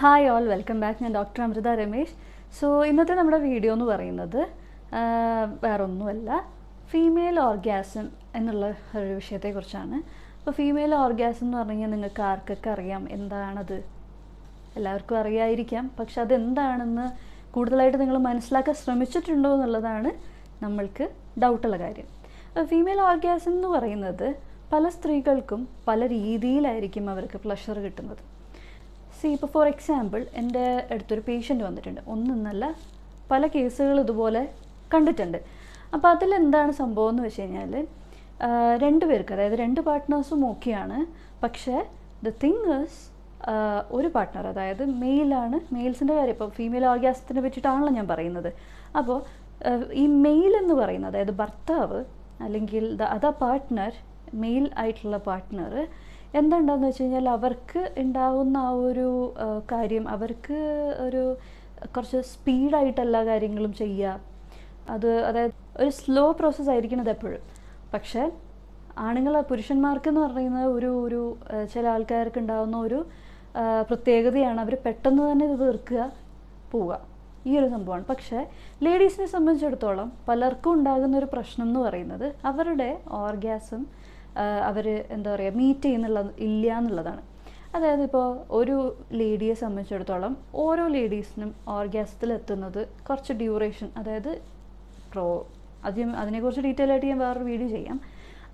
Hi all welcome back ഞാൻ doctor Amrita Ramesh. So ഇന്നത്തെ നമ്മുടെ വീഡിയോ എന്ന് പറയുന്നത് വേറൊന്നുമല്ല ഫീമെയിൽ ഓർഗാസം എന്നുള്ള ഒരു വിഷയത്തെക്കുറിച്ചാണ്. അപ്പോൾ ഫീമെയിൽ ഓർഗാസം എന്ന് പറഞ്ഞു കഴിഞ്ഞാൽ നിങ്ങൾക്ക് ആർക്കൊക്കെ അറിയാം? എന്താണത്? എല്ലാവർക്കും അറിയായിരിക്കാം. പക്ഷെ അതെന്താണെന്ന് കൂടുതലായിട്ട് നിങ്ങൾ മനസ്സിലാക്കാൻ ശ്രമിച്ചിട്ടുണ്ടോ എന്നുള്ളതാണ് നമ്മൾക്ക് ഡൗട്ടുള്ള കാര്യം. ഫീമെയിൽ ഓർഗാസം എന്ന് പറയുന്നത് പല സ്ത്രീകൾക്കും പല രീതിയിലായിരിക്കും അവർക്ക് പ്ലഷർ കിട്ടുന്നത്. സി ഇപ്പോൾ ഫോർ എക്സാമ്പിൾ എന്റെ അടുത്തൊരു പേഷ്യന്റ് വന്നിട്ടുണ്ട്. ഒന്നൊന്നല്ല പല കേസുകൾ ഇതുപോലെ കണ്ടിട്ടുണ്ട്. അപ്പോൾ അതിൽ എന്താണ് സംഭവം എന്ന് വെച്ച് കഴിഞ്ഞാൽ രണ്ട് പേർക്ക് അതായത് രണ്ട് പാർട്ട്നേഴ്സും ഓക്കെയാണ് പക്ഷേ ദ തിങ് ഇസ് ഒരു പാർട്ട്ണർ അതായത് മെയിലാണ് മെയിൽസിന്റെ കാര്യം ഇപ്പോൾ ഫീമെയിൽ ഓർഗ്യാസത്തിനെ പറ്റിയിട്ടാണല്ലോ ഞാൻ പറയുന്നത്. അപ്പോൾ ഈ മെയിൽ എന്ന് പറയുന്നത് അതായത് ഭർത്താവ് അല്ലെങ്കിൽ ദ അതർ പാർട്ട്ണർ മെയിൽ ആയിട്ടുള്ള പാർട്ട്ണർ എന്തുണ്ടാന്ന് വെച്ച് കഴിഞ്ഞാൽ അവർക്ക് ഉണ്ടാവുന്ന ആ ഒരു കാര്യം അവർക്ക് ഒരു കുറച്ച് സ്പീഡായിട്ട് എല്ലാ കാര്യങ്ങളും ചെയ്യുക. അത് അതായത് ഒരു സ്ലോ പ്രോസസ്സ് ആയിരിക്കണത് എപ്പോഴും. പക്ഷേ ആണുങ്ങൾ പുരുഷന്മാർക്ക് എന്ന് പറയുന്നത് ഒരു ഒരു ചില ആൾക്കാർക്ക് ഉണ്ടാകുന്ന ഒരു പ്രത്യേകതയാണ് അവർ പെട്ടെന്ന് തന്നെ ഇത് തീർക്കുക പോവുക. ഈ ഒരു സംഭവമാണ്. പക്ഷേ ലേഡീസിനെ സംബന്ധിച്ചിടത്തോളം പലർക്കും ഉണ്ടാകുന്ന ഒരു പ്രശ്നം എന്ന് പറയുന്നത് അവരുടെ ഓർഗാസം അവർ എന്താ പറയുക മീറ്റ് ചെയ്യുന്നുള്ള ഇല്ല എന്നുള്ളതാണ് അതായത് ഇപ്പോൾ ഒരു ലേഡിയെ സംബന്ധിച്ചിടത്തോളം ഓരോ ലേഡീസിനും ഓർഗാസത്തിൽ എത്തുന്നത് കുറച്ച് ഡ്യൂറേഷൻ അതായത് പ്രോ അധികം അതിനെക്കുറിച്ച് ഡീറ്റെയിൽ ആയിട്ട് ഞാൻ വേറൊരു വീഡിയോ ചെയ്യാം.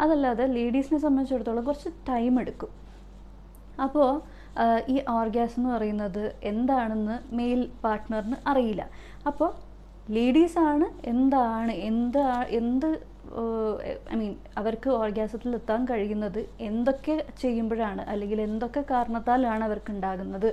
അതല്ലാതെ ലേഡീസിനെ സംബന്ധിച്ചിടത്തോളം കുറച്ച് ടൈം എടുക്കും. അപ്പോൾ ഈ ഓർഗാസ് എന്ന് പറയുന്നത് എന്താണെന്ന് മെയിൽ പാർട്ട്ണറിന് അറിയില്ല. അപ്പോൾ ലേഡീസാണ് എന്താണ് എന്താ എന്ത് ഐ മീൻ അവർക്ക് ഓർഗാസത്തിൽ എത്താൻ കഴിയുന്നത് എന്തൊക്കെ ചെയ്യുമ്പോഴാണ് അല്ലെങ്കിൽ എന്തൊക്കെ കാരണത്താലാണ് അവർക്ക് ഉണ്ടാകുന്നത്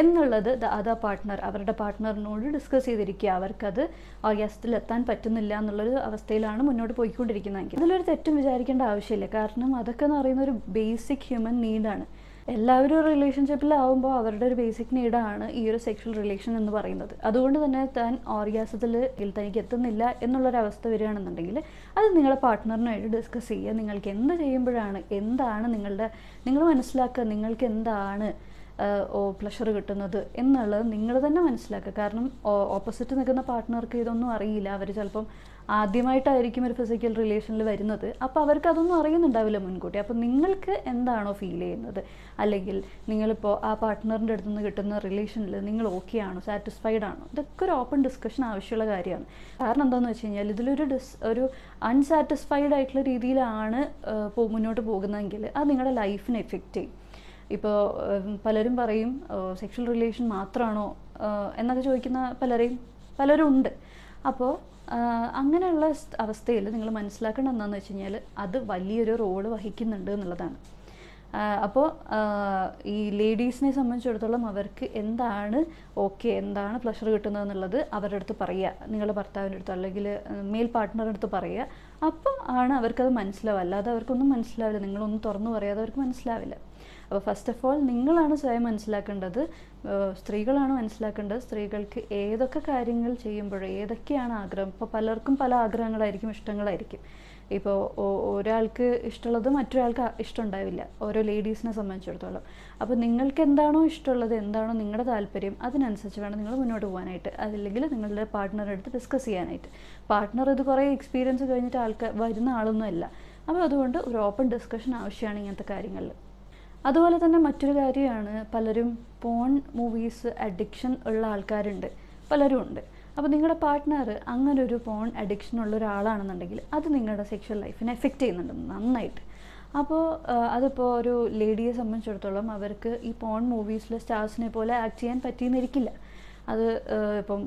എന്നുള്ളത് ദ അതർ പാർട്ട്ണർ അവരുടെ പാർട്ട്ണറിനോട് ഡിസ്കസ് ചെയ്തിരിക്കുക. അവർക്കത് ഓർഗാസത്തിൽ എത്താൻ പറ്റുന്നില്ല എന്നുള്ളൊരു അവസ്ഥയിലാണ് മുന്നോട്ട് പോയിക്കൊണ്ടിരിക്കുന്നതെങ്കിൽ. അതിലൊരു തെറ്റും വിചാരിക്കേണ്ട ആവശ്യമില്ല. കാരണം അതൊക്കെ എന്ന് പറയുന്ന ഒരു ബേസിക് ഹ്യൂമൻ നീഡാണ് എല്ലാവരും റിലേഷൻഷിപ്പിലാവുമ്പോൾ അവരുടെ ഒരു ബേസിക് നീഡാണ് ഈ ഒരു സെക്ഷൽ റിലേഷൻ എന്ന് പറയുന്നത്. അതുകൊണ്ട് തന്നെ താൻ ഓർഗാസത്തിൽ തനിക്ക് എത്തുന്നില്ല എന്നുള്ളൊരവസ്ഥ വരികയാണെന്നുണ്ടെങ്കിൽ അത് നിങ്ങളുടെ പാർട്ട്ണറിനായിട്ട് ഡിസ്കസ് ചെയ്യുക. നിങ്ങൾക്ക് എന്ത് ചെയ്യുമ്പോഴാണ് എന്താണ് നിങ്ങളുടെ നിങ്ങൾ മനസ്സിലാക്കുക നിങ്ങൾക്ക് എന്താണ് ഓ പ്ലഷർ കിട്ടുന്നത് എന്നുള്ളത് നിങ്ങൾ തന്നെ മനസ്സിലാക്കുക. കാരണം ഓപ്പോസിറ്റ് നിൽക്കുന്ന പാർട്ട്ണർക്ക് ഇതൊന്നും അറിയില്ല. അവർ ചിലപ്പം ആദ്യമായിട്ടായിരിക്കും ഒരു ഫിസിക്കൽ റിലേഷനിൽ വരുന്നത്. അപ്പോൾ അവർക്ക് അതൊന്നും അറിയുന്നുണ്ടാവില്ല മുൻകൂട്ടി. അപ്പോൾ നിങ്ങൾക്ക് എന്താണോ ഫീൽ ചെയ്യുന്നത്? അല്ലെങ്കിൽ നിങ്ങളിപ്പോൾ ആ പാർട്ട്ണറിന്റെ അടുത്ത് നിന്ന് കിട്ടുന്ന റിലേഷനിൽ നിങ്ങൾ ഓക്കെ ആണോ? സാറ്റിസ്ഫൈഡ് ആണോ? ഇതൊക്കെ ഒരു ഓപ്പൺ ഡിസ്കഷൻ ആവശ്യമുള്ള കാര്യമാണ്. കാരണം എന്താണെന്ന് വെച്ച് കഴിഞ്ഞാൽ ഇതിലൊരു ഡിസ് ഒരു അൺസാറ്റിസ്ഫൈഡ് ആയിട്ടുള്ള രീതിയിലാണ് മുന്നോട്ട് പോകുന്നതെങ്കിൽ അത് നിങ്ങളുടെ ലൈഫിനെ എഫക്റ്റ് ചെയ്യും. ഇപ്പോൾ പലരും പറയും സെക്ഷൽ റിലേഷൻ മാത്രമാണോ? എന്നൊക്കെ ചോദിക്കുന്ന പലരെയും പലരും ഉണ്ട് അപ്പോൾ അങ്ങനെയുള്ള അവസ്ഥയിൽ നിങ്ങൾ മനസ്സിലാക്കണം എന്താണെന്ന് വെച്ച് കഴിഞ്ഞാൽ അത് വലിയൊരു റോൾ വഹിക്കുന്നുണ്ട് എന്നുള്ളതാണ്. അപ്പോൾ ഈ ലേഡീസിനെ സംബന്ധിച്ചിടത്തോളം അവർക്ക് എന്താണ് ഓക്കെ എന്താണ് പ്ലഷർ കിട്ടുന്നത് എന്നുള്ളത് അവരുടെ അടുത്ത് പറയുക. നിങ്ങളുടെ ഭർത്താവിന്റെ അടുത്ത് അല്ലെങ്കിൽ മെയിൽ പാർട്ട്ണറുടെ അടുത്ത് പറയുക. അപ്പം ആണ് അവർക്കത് മനസ്സിലാവുക. അല്ലാതെ അവർക്കൊന്നും മനസ്സിലാവില്ല. നിങ്ങളൊന്നും തുറന്നു പറയാതെ അവർക്ക് മനസ്സിലാവില്ല. അപ്പോൾ ഫസ്റ്റ് ഓഫ് ഓൾ നിങ്ങളാണ് സ്വയം മനസ്സിലാക്കേണ്ടത്. സ്ത്രീകളാണ് മനസ്സിലാക്കേണ്ടത്. സ്ത്രീകൾക്ക് ഏതൊക്കെ കാര്യങ്ങൾ ചെയ്യുമ്പോൾ ഏതൊക്കെയാണ് ആഗ്രഹം? ഇപ്പോൾ പലർക്കും പല ആഗ്രഹങ്ങളായിരിക്കും ഇഷ്ടങ്ങളായിരിക്കും. ഇപ്പോൾ ഒരാൾക്ക് ഇഷ്ടമുള്ളത് മറ്റൊരാൾക്ക് ഇഷ്ടമുണ്ടാവില്ല. ഓരോ ലേഡീസിനെ സംബന്ധിച്ചിടത്തോളം. അപ്പോൾ നിങ്ങൾക്ക് എന്താണോ ഇഷ്ടമുള്ളത് എന്താണോ നിങ്ങളുടെ താല്പര്യം അതിനനുസരിച്ച് വേണം നിങ്ങൾ മുന്നോട്ട് പോകാനായിട്ട്. അതല്ലെങ്കിൽ നിങ്ങളുടെ പാർട്ട്ണറെ അടുത്ത് ഡിസ്കസ് ചെയ്യാനായിട്ട്. പാർട്ട്ണർ ഇത് കുറേ എക്സ്പീരിയൻസ് കഴിഞ്ഞിട്ട് ആൾക്കാർ വരുന്ന ആളൊന്നുമല്ല അപ്പോൾ അതുകൊണ്ട് ഒരു ഓപ്പൺ ഡിസ്കഷൻ ആവശ്യമാണ് ഇങ്ങനത്തെ കാര്യങ്ങളിൽ. അതുപോലെ തന്നെ മറ്റൊരു കാര്യമാണ് പലരും പോൺ മൂവീസ് അഡിക്ഷൻ ഉള്ള ആൾക്കാരുണ്ട്. പലരും ഉണ്ട് അപ്പോൾ നിങ്ങളുടെ പാർട്ട്ണർ അങ്ങനെ ഒരു ഫോൺ അഡിക്ഷൻ ഉള്ള ഒരാളാണെന്നുണ്ടെങ്കിൽ അത് നിങ്ങളുടെ സെക്ഷൽ ലൈഫിനെ എഫക്റ്റ് ചെയ്യുന്നുണ്ട് നന്നായിട്ട്. അപ്പോൾ അതിപ്പോൾ ഒരു ലേഡിയെ സംബന്ധിച്ചിടത്തോളം അവർക്ക് ഈ പോൺ മൂവീസിലെ സ്റ്റാർസിനെ പോലെ ആക്ട് ചെയ്യാൻ പറ്റിയെന്നിരിക്കില്ല. അത് ഇപ്പം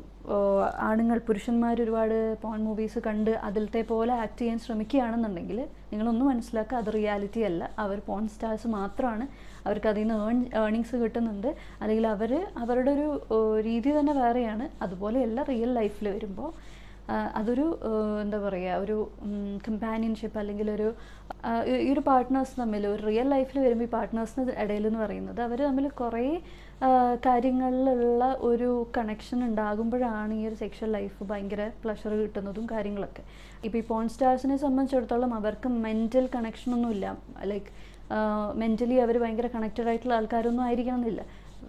ആണുങ്ങൾ പുരുഷന്മാർ ഒരുപാട് പോൺ മൂവീസ് കണ്ട് അതിലത്തെ പോലെ ആക്ട് ചെയ്യാൻ ശ്രമിക്കുകയാണെന്നുണ്ടെങ്കിൽ നിങ്ങളൊന്നും മനസ്സിലാക്കുക അത് റിയാലിറ്റി അല്ല. അവർ പോൺ സ്റ്റാർസ് മാത്രമാണ്. അവർക്ക് അതിൽ നിന്ന് ഏൺ ഏണിങ്സ് കിട്ടുന്നുണ്ട്. അല്ലെങ്കിൽ അവർ അവരുടെ ഒരു രീതി തന്നെ വേറെയാണ്. അതുപോലെയല്ല റിയൽ ലൈഫിൽ വരുമ്പോൾ അതൊരു എന്താ പറയുക ഒരു കമ്പാനിയൻഷിപ്പ് അല്ലെങ്കിൽ ഒരു ഈ ഒരു പാർട്ട്നേഴ്സ് തമ്മിൽ ഒരു റിയൽ ലൈഫിൽ വരുമ്പോൾ ഈ പാർട്ട്നേഴ്സിന് ഇടയിൽ എന്ന് പറയുന്നത് അവർ തമ്മിൽ കുറേ കാര്യങ്ങളിലുള്ള ഒരു കണക്ഷൻ ഉണ്ടാകുമ്പോഴാണ് ഈ ഒരു സെക്ഷൽ ലൈഫ് ഭയങ്കര പ്ലഷർ കിട്ടുന്നതും കാര്യങ്ങളൊക്കെ. ഇപ്പോൾ ഈ പോൺ സ്റ്റാർസിനെ സംബന്ധിച്ചിടത്തോളം അവർക്ക് മെന്റൽ കണക്ഷനൊന്നുമില്ല ലൈക്ക് മെന്റലി അവർ ഭയങ്കര കണക്റ്റഡ് ആയിട്ടുള്ള ആൾക്കാരൊന്നും ആയിരിക്കണം എന്നില്ല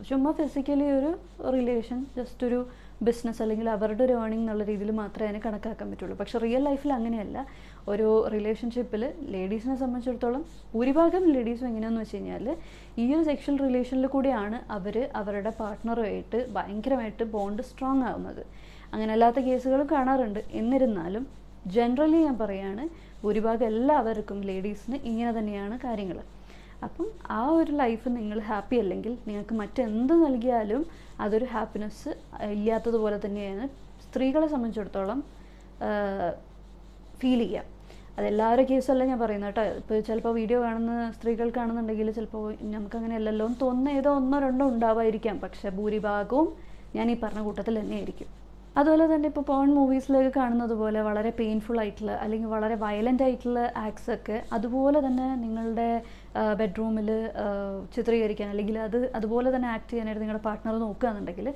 ചുമ്മാ ഫിസിക്കലി ഒരു റിലേഷൻ ജസ്റ്റ് ഒരു ബിസിനസ് അല്ലെങ്കിൽ അവരുടെ ഒരു ഏണിംഗ് എന്നുള്ള രീതിയിൽ മാത്രമേ അതിനെ കണക്കാക്കാൻ പറ്റുള്ളൂ. പക്ഷേ റിയൽ ലൈഫിൽ അങ്ങനെയല്ല. ഒരു റിലേഷൻഷിപ്പിൽ ലേഡീസിനെ സംബന്ധിച്ചിടത്തോളം ഭൂരിഭാഗം ലേഡീസും എങ്ങനെയാണെന്ന് വെച്ച് കഴിഞ്ഞാൽ ഈ ഒരു സെക്ഷൽ റിലേഷനിൽ കൂടിയാണ് അവർ അവരുടെ പാർട്ട്ണറുമായിട്ട് ഭയങ്കരമായിട്ട് ബോണ്ട് സ്ട്രോങ് ആവുന്നത്. അങ്ങനെ അല്ലാത്ത കേസുകളും കാണാറുണ്ട്. എന്നിരുന്നാലും ജനറലി ഞാൻ പറയുകയാണ് ഭൂരിഭാഗം എല്ലാവർക്കും ലേഡീസിന് ഇങ്ങനെ തന്നെയാണ് കാര്യങ്ങൾ അപ്പം ആ ഒരു ലൈഫ് നിങ്ങൾ ഹാപ്പി അല്ലെങ്കിൽ നിങ്ങൾക്ക് മറ്റെന്ത് നൽകിയാലും അതൊരു ഹാപ്പിനെസ് ഇല്ലാത്തതുപോലെ തന്നെയാണ് സ്ത്രീകളെ സംബന്ധിച്ചിടത്തോളം ഫീൽ ചെയ്യുക. അതെല്ലാവരുടെ കേസല്ല ഞാൻ പറയുന്നത് കേട്ടോ. ഇപ്പോൾ ചിലപ്പോൾ വീഡിയോ കാണുന്ന സ്ത്രീകൾക്കാണെന്നുണ്ടെങ്കിൽ ചിലപ്പോൾ നമുക്കങ്ങനെ അല്ലല്ലോ എന്ന് തോന്നുന്ന ഏതോ ഒന്നോ രണ്ടോ ഉണ്ടാവായിരിക്കാം. പക്ഷേ ഭൂരിഭാഗവും ഞാൻ ഈ പറഞ്ഞ കൂട്ടത്തിൽ തന്നെ ആയിരിക്കും അതുപോലെ തന്നെ ഇപ്പോൾ പോൺ മൂവീസിലൊക്കെ കാണുന്നത് പോലെ വളരെ പെയിൻഫുൾ ആയിട്ടുള്ള അല്ലെങ്കിൽ വളരെ വയലന്റ് ആയിട്ടുള്ള ആക്ട്സ് ഒക്കെ അതുപോലെ തന്നെ നിങ്ങളുടെ ബെഡ്റൂമിൽ ചിത്രീകരിക്കാൻ അല്ലെങ്കിൽ അത് അതുപോലെ തന്നെ ആക്ട് ചെയ്യാനായിട്ട് നിങ്ങളുടെ പാർട്ട്ണർ നോക്കുകയാണെന്നുണ്ടെങ്കിൽ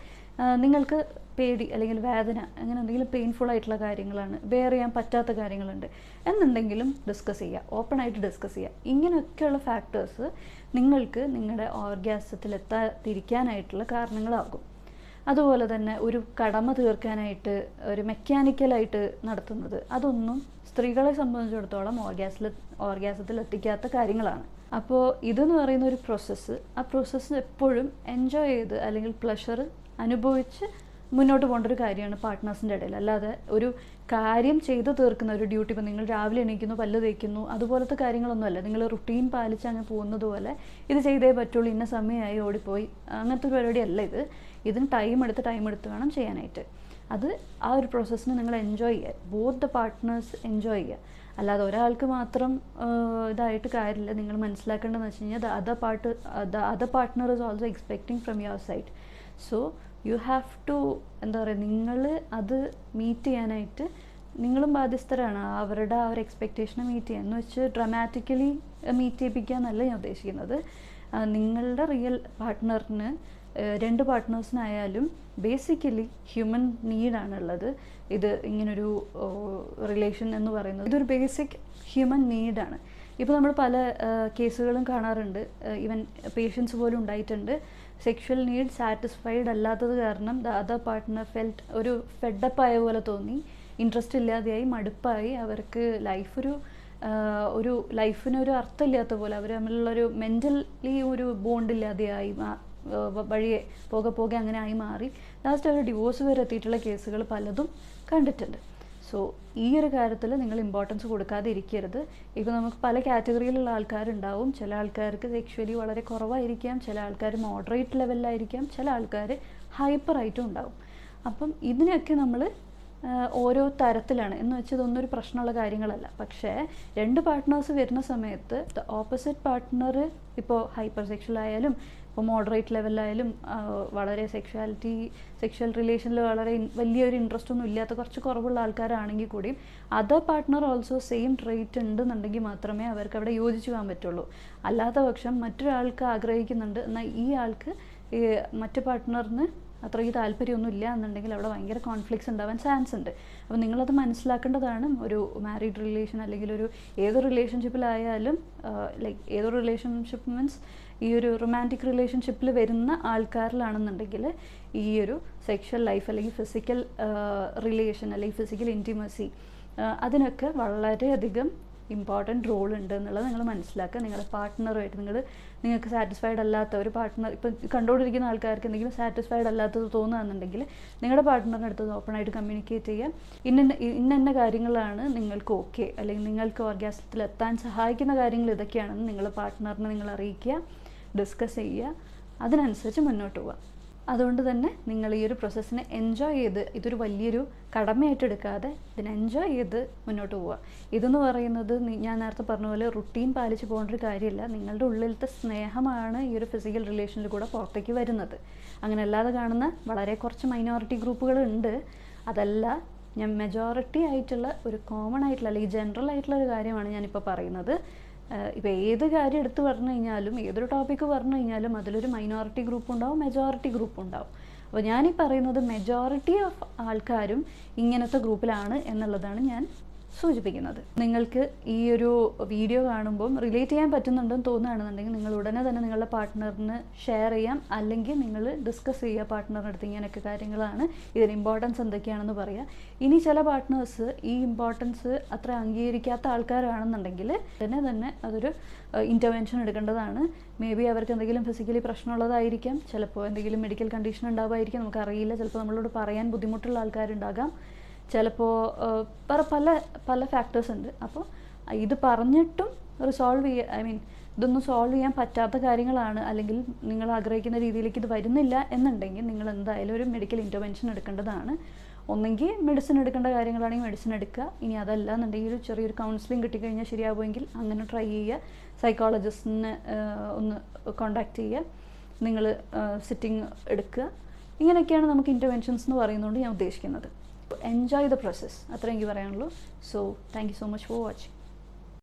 നിങ്ങൾക്ക് പേടി അല്ലെങ്കിൽ വേദന അങ്ങനെ എന്തെങ്കിലും പെയിൻഫുൾ ആയിട്ടുള്ള കാര്യങ്ങളാണ് ബെയർ ചെയ്യാൻ പറ്റാത്ത കാര്യങ്ങളുണ്ട് എന്നുണ്ടെങ്കിലും ഡിസ്കസ് ചെയ്യുക ഓപ്പൺ ആയിട്ട് ഡിസ്കസ് ചെയ്യുക. ഇങ്ങനെയൊക്കെയുള്ള ഫാക്ടേഴ്സ് നിങ്ങൾക്ക് നിങ്ങളുടെ ഓർഗാസത്തിലെത്താതിരിക്കാനായിട്ടുള്ള കാരണങ്ങളാകും. അതുപോലെ തന്നെ ഒരു കടമ തീർക്കാനായിട്ട് ഒരു മെക്കാനിക്കലായിട്ട് നടത്തുന്നത്. അതൊന്നും സ്ത്രീകളെ സംബന്ധിച്ചിടത്തോളം ഓർഗാസിൽ ഓർഗാസത്തിൽ എത്തിക്കാത്ത കാര്യങ്ങളാണ്. അപ്പോൾ ഇതെന്ന് പറയുന്ന ഒരു പ്രോസസ്സ് ആ പ്രോസസ്സ് എപ്പോഴും എൻജോയ് ചെയ്ത് അല്ലെങ്കിൽ പ്ലഷർ അനുഭവിച്ച് മുന്നോട്ട് പോകേണ്ട ഒരു കാര്യമാണ് പാർട്ട്നേഴ്സിന്റെ ഇടയിൽ. അല്ലാതെ ഒരു കാര്യം ചെയ്തു തീർക്കുന്ന ഒരു ഡ്യൂട്ടി ഇപ്പോൾ നിങ്ങൾ രാവിലെ എണീക്കുന്നു പല്ല് തേക്കുന്നു അതുപോലത്തെ കാര്യങ്ങളൊന്നുമല്ല. നിങ്ങൾ റുട്ടീൻ പാലിച്ച് അങ്ങ് പോകുന്നത് പോലെ ഇത് ചെയ്തേ പറ്റുള്ളൂ ഇന്ന സമയമായി ഓടിപ്പോയി അങ്ങനത്തെ ഒരു പരിപാടിയല്ല ഇത്. ഇതിന് ടൈം എടുത്ത് ടൈം എടുത്ത് വേണം ചെയ്യാനായിട്ട്. അത് ആ ഒരു പ്രോസസ്സിന് നിങ്ങൾ എൻജോയ് ചെയ്യുക. ബോത്ത് ദ പാർട്ട്നേഴ്സ് എൻജോയ് ചെയ്യുക. അല്ലാതെ ഒരാൾക്ക് മാത്രം ഇതായിട്ട് കാര്യമില്ല. നിങ്ങൾ മനസ്സിലാക്കേണ്ടതെന്ന് വെച്ച് കഴിഞ്ഞാൽ the other part the other partner is also expecting from your side so you have to എന്താ പറയുക നിങ്ങൾ അത് മീറ്റ് ചെയ്യാനായിട്ട് നിങ്ങളും ബാധ്യസ്ഥരാണ്. അവരുടെ ആ ഒരു എക്സ്പെക്റ്റേഷനെ മീറ്റ് ചെയ്യാൻ എന്ന് വെച്ച് ഡ്രമാറ്റിക്കലി മീറ്റ് ചെയ്യിപ്പിക്കുക എന്നല്ല ഞാൻ ഉദ്ദേശിക്കുന്നത്. നിങ്ങളുടെ റിയൽ പാർട്ട്ണറിന് രണ്ട് പാർട്ട്നേഴ്സിനായാലും ബേസിക്കലി ഹ്യൂമൻ നീഡാണുള്ളത്. ഇത് ഇങ്ങനൊരു റിലേഷൻ എന്ന് പറയുന്നത്. ഇതൊരു ബേസിക് ഹ്യൂമൻ നീഡാണ്. ഇപ്പോൾ നമ്മൾ പല കേസുകളും കാണാറുണ്ട്. ഈവൻ പേഷ്യൻസ് പോലും ഉണ്ടായിട്ടുണ്ട്. സെക്ഷൽ നീഡ് സാറ്റിസ്ഫൈഡ് അല്ലാത്തത് കാരണം ദ അതർ പാർട്ട്ണർ ഫെൽറ്റ് ഒരു ഫെഡപ്പ് ആയ പോലെ തോന്നി. ഇൻട്രസ്റ്റ് ഇല്ലാതെയായി മടുപ്പായി. അവർക്ക് ലൈഫ് ഒരു ഒരു ലൈഫിനൊരു അർത്ഥമില്ലാത്ത പോലെ അവർ തമ്മിലുള്ളൊരു മെന്റലി ഒരു ബോണ്ട് ഇല്ലാതെയായി വഴിയെ പോകെ പോകെ അങ്ങനെ ആയി മാറി. ലാസ്റ്റ് അവർ ഡിവോഴ്സ് വരെ എത്തിയിട്ടുള്ള കേസുകൾ പലതും കണ്ടിട്ടുണ്ട്. സോ ഈ ഒരു കാര്യത്തിൽ നിങ്ങൾ ഇമ്പോർട്ടൻസ് കൊടുക്കാതെ ഇരിക്കരുത്. ഇപ്പോൾ നമുക്ക് പല കാറ്റഗറിയിലുള്ള ആൾക്കാരുണ്ടാവും. ചില ആൾക്കാർക്ക് സെക്ഷലി വളരെ കുറവായിരിക്കാം. ചില ആൾക്കാർ മോഡറേറ്റ് ലെവലിലായിരിക്കാം ചില ആൾക്കാർ ഹൈപ്പർ ഹൈപ്പറായിട്ടും ഉണ്ടാവും. അപ്പം ഇതിനൊക്കെ നമ്മൾ ഓരോ തരത്തിലാണ്. എന്ന് വെച്ചാൽ ഇതൊന്നും ഒരു പ്രശ്നമുള്ള കാര്യങ്ങളല്ല. പക്ഷേ രണ്ട് പാർട്ട്നേഴ്സ് വരുന്ന സമയത്ത് ദ ഓപ്പോസിറ്റ് പാർട്ട്ണർ ഇപ്പോൾ ഹൈപ്പർ സെക്ഷൽ ആയാലും ഇപ്പോൾ മോഡറേറ്റ് ലെവലിലായാലും വളരെ സെക്ഷുവാലിറ്റി സെക്ഷൽ റിലേഷനിൽ വളരെ വലിയൊരു ഇൻട്രസ്റ്റ് ഒന്നും ഇല്ലാത്ത കുറച്ച് കുറവുള്ള ആൾക്കാരാണെങ്കിൽ കൂടിയും other partner also same trait ഉണ്ടെന്നുണ്ടെങ്കിൽ മാത്രമേ അവർക്ക് അവിടെ യോജിച്ചു പോകാൻ പറ്റുള്ളൂ. അല്ലാത്ത പക്ഷം മറ്റൊരാൾക്ക് ആഗ്രഹിക്കുന്നുണ്ട് എന്നാൽ ഈ ആൾക്ക് മറ്റു പാർട്ട്ണറിന് അത്രയ്ക്ക് താല്പര്യമൊന്നും ഇല്ല എന്നുണ്ടെങ്കിൽ അവിടെ ഭയങ്കര കോൺഫ്ലിക്ട്സ് ഉണ്ടാവാൻ ചാൻസ് ഉണ്ട്. അപ്പോൾ നിങ്ങളത് മനസ്സിലാക്കേണ്ടതാണ് ഒരു മാരീഡ് റിലേഷൻ അല്ലെങ്കിൽ ഒരു ഏതൊരു റിലേഷൻഷിപ്പിലായാലും ലൈക്ക് ഏതൊരു റിലേഷൻഷിപ്പ് മീൻസ് ഈ ഒരു റൊമാന്റിക് റിലേഷൻഷിപ്പിൽ വരുന്ന ആൾക്കാരിലാണെന്നുണ്ടെങ്കിൽ ഈ ഒരു സെക്ഷൽ ലൈഫ് അല്ലെങ്കിൽ ഫിസിക്കൽ റിലേഷൻ അല്ലെങ്കിൽ ഫിസിക്കൽ ഇന്റിമസി അതിനൊക്കെ വളരെയധികം ഇമ്പോർട്ടന്റ് റോൾ ഉണ്ട് എന്നുള്ളത് നിങ്ങൾ മനസ്സിലാക്കുക. നിങ്ങളുടെ പാർട്ട്ണറുമായിട്ട് നിങ്ങൾ നിങ്ങൾക്ക് സാറ്റിസ്ഫൈഡ് അല്ലാത്ത ഒരു പാർട്ട്ണർ ഇപ്പം കണ്ടുകൊണ്ടിരിക്കുന്ന ആൾക്കാർക്ക് എന്തെങ്കിലും സാറ്റിസ്ഫൈഡ് അല്ലാത്തത് തോന്നുകയാണെന്നുണ്ടെങ്കിൽ നിങ്ങളുടെ പാർട്ട്ണറിന്റെ അടുത്ത് ഓപ്പണായിട്ട് കമ്മ്യൂണിക്കേറ്റ് ചെയ്യുക ഇന്ന ഇന്ന കാര്യങ്ങളാണ് നിങ്ങൾക്ക് ഓക്കെ അല്ലെങ്കിൽ നിങ്ങൾക്ക് ഓർഗാസത്തിൽ എത്താൻ സഹായിക്കുന്ന കാര്യങ്ങൾ ഇതൊക്കെയാണെന്ന് നിങ്ങളുടെ പാർട്ട്ണറിനെ നിങ്ങൾ അറിയിക്കുക ഡിസ്കസ് ചെയ്യുക. അതിനനുസരിച്ച് മുന്നോട്ട് പോവുക. അതുകൊണ്ട് തന്നെ നിങ്ങൾ ഈ ഒരു പ്രോസസ്സിനെ എൻജോയ് ചെയ്ത് ഇതൊരു വലിയൊരു കടമയായിട്ട് എടുക്കാതെ ഇതിനെ എൻജോയ് ചെയ്ത് മുന്നോട്ട് പോവുക. ഇതെന്ന് പറയുന്നത് ഞാൻ നേരത്തെ പറഞ്ഞ പോലെ റുട്ടീൻ പാലിച്ച് പോകേണ്ട ഒരു കാര്യമില്ല നിങ്ങളുടെ ഉള്ളിലത്തെ സ്നേഹമാണ് ഈ ഒരു ഫിസിക്കൽ റിലേഷനിൽ കൂടെ പുറത്തേക്ക് വരുന്നത്. അങ്ങനെ അല്ലാതെ കാണുന്ന വളരെ കുറച്ച് മൈനോറിറ്റി ഗ്രൂപ്പുകൾ ഉണ്ട്. അതല്ല ഞാൻ മെജോറിറ്റി ആയിട്ടുള്ള ഒരു കോമൺ ആയിട്ടുള്ള അല്ലെങ്കിൽ ജനറൽ ആയിട്ടുള്ള ഒരു കാര്യമാണ് ഞാനിപ്പോൾ പറയുന്നത്. ഇപ്പോൾ ഏത് കാര്യം എടുത്തു പറഞ്ഞു കഴിഞ്ഞാലും ഏതൊരു ടോപ്പിക്ക് പറഞ്ഞു കഴിഞ്ഞാലും അതിലൊരു മൈനോറിറ്റി ഗ്രൂപ്പ് ഉണ്ടാവും മെജോറിറ്റി ഗ്രൂപ്പ് ഉണ്ടാവും. അപ്പോൾ ഞാനീ പറയുന്നത് മെജോറിറ്റി ഓഫ് ആൾക്കാരും ഇങ്ങനത്തെ ഗ്രൂപ്പിലാണ് എന്നുള്ളതാണ് ഞാൻ സൂചിപ്പിക്കുന്നത്. നിങ്ങൾക്ക് ഈ ഒരു വീഡിയോ കാണുമ്പോൾ റിലേറ്റ് ചെയ്യാൻ പറ്റുന്നുണ്ടെന്ന് തോന്നുകയാണെന്നുണ്ടെങ്കിൽ നിങ്ങൾ ഉടനെ തന്നെ നിങ്ങളുടെ പാർട്ട്ണറിന് ഷെയർ ചെയ്യാം. അല്ലെങ്കിൽ നിങ്ങൾ ഡിസ്കസ് ചെയ്യുക പാർട്ട്ണറിന്റെ അടുത്ത് ഇങ്ങനെയൊക്കെ കാര്യങ്ങളാണ്. ഇതിന് ഇമ്പോർട്ടൻസ് എന്തൊക്കെയാണെന്ന് പറയുക ഇനി ചില പാർട്ട്നേഴ്സ് ഈ ഇമ്പോർട്ടൻസ് അത്ര അംഗീകരിക്കാത്ത ആൾക്കാരാണെന്നുണ്ടെങ്കിൽ ഉടനെ തന്നെ അതൊരു ഇന്റർവെൻഷൻ എടുക്കേണ്ടതാണ്. മേ ബി അവർക്ക് എന്തെങ്കിലും ഫിസിക്കലി പ്രശ്നമുള്ളതായിരിക്കാം. ചിലപ്പോൾ എന്തെങ്കിലും മെഡിക്കൽ കണ്ടീഷൻ ഉണ്ടാവുമായിരിക്കും. നമുക്കറിയില്ല. ചിലപ്പോൾ നമ്മളോട് പറയാൻ ബുദ്ധിമുട്ടുള്ള ആൾക്കാരുണ്ടാകാം. ചിലപ്പോൾ വേറെ പല പല ഫാക്ടേഴ്സ് ഉണ്ട്. അപ്പോൾ ഇത് പറഞ്ഞിട്ടും റിസോൾവ് ചെയ്യുക ഐ മീൻ ഇതൊന്നും സോൾവ് ചെയ്യാൻ പറ്റാത്ത കാര്യങ്ങളാണ്. അല്ലെങ്കിൽ നിങ്ങൾ ആഗ്രഹിക്കുന്ന രീതിയിലേക്ക് ഇത് വരുന്നില്ല എന്നുണ്ടെങ്കിൽ നിങ്ങൾ എന്തായാലും ഒരു മെഡിക്കൽ ഇന്റർവെൻഷൻ എടുക്കേണ്ടതാണ്. ഒന്നെങ്കിൽ മെഡിസിൻ എടുക്കേണ്ട കാര്യങ്ങളാണെങ്കിൽ മെഡിസിൻ എടുക്കുക. ഇനി അതല്ല എന്നുണ്ടെങ്കിൽ ഒരു ചെറിയൊരു കൗൺസിലിംഗ് കിട്ടിക്കഴിഞ്ഞാൽ ശരിയാവുമെങ്കിൽ അങ്ങനെ ട്രൈ ചെയ്യുക. സൈക്കോളജിസ്റ്റിനെ ഒന്ന് കോണ്ടാക്ട് ചെയ്യുക. നിങ്ങൾ സിറ്റിംഗ് എടുക്കുക. ഇങ്ങനെയൊക്കെയാണ് നമുക്ക് ഇന്റർവെൻഷൻസ് എന്ന് പറയുന്നതുകൊണ്ട് ഞാൻ ഉദ്ദേശിക്കുന്നത്. എൻജോയ് ദ പ്രോസസ്സ് അത്രേ എനിക്ക് പറയാനുള്ളൂ. So thank you so much for watching